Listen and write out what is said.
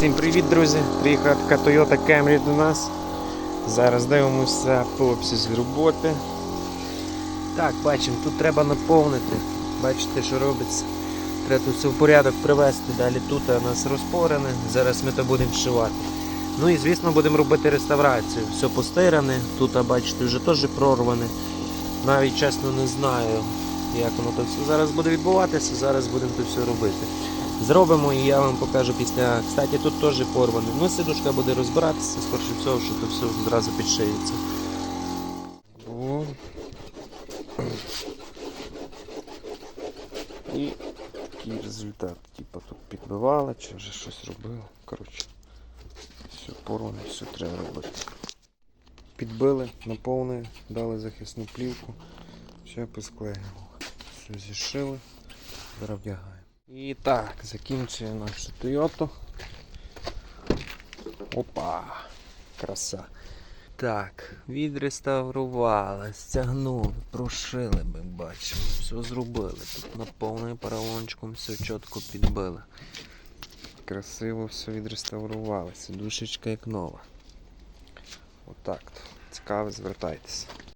Всім привіт, друзі! Приїхала така Toyota Camry до нас. Зараз дивимося по обсязі роботи. Так, бачимо, тут треба наповнити. Бачите, що робиться. Треба тут все в порядок привести. Далі тут у нас розпорене. Зараз ми то будемо вшивати. Ну і звісно будемо робити реставрацію. Все постиране, тут, бачите, вже теж прорване. Навіть чесно не знаю, як воно то все зараз буде відбуватися. Зараз будемо це все робити. Зробимо і я вам покажу після. Кстати, тут теж порване. Ну, сидушка буде розбиратися, скорше всього, що то все зразу підшиється. І такий результат. Типа тут підбивали чи вже щось робили. Коротше, все порване, все треба робити. Підбили, наповнили, дали захисну плівку, все посклеїли. Все зішили, зараз вдягаємо. І так, закінчує нашу Toyota. Опа! Краса. Так, відреставрували, стягнули, прошили, ми бачимо, все зробили. Тут наповнили поролончиком, все чітко підбили. Красиво все відреставрували. Сидушечка як нова. Отак. Цікаво, звертайтеся.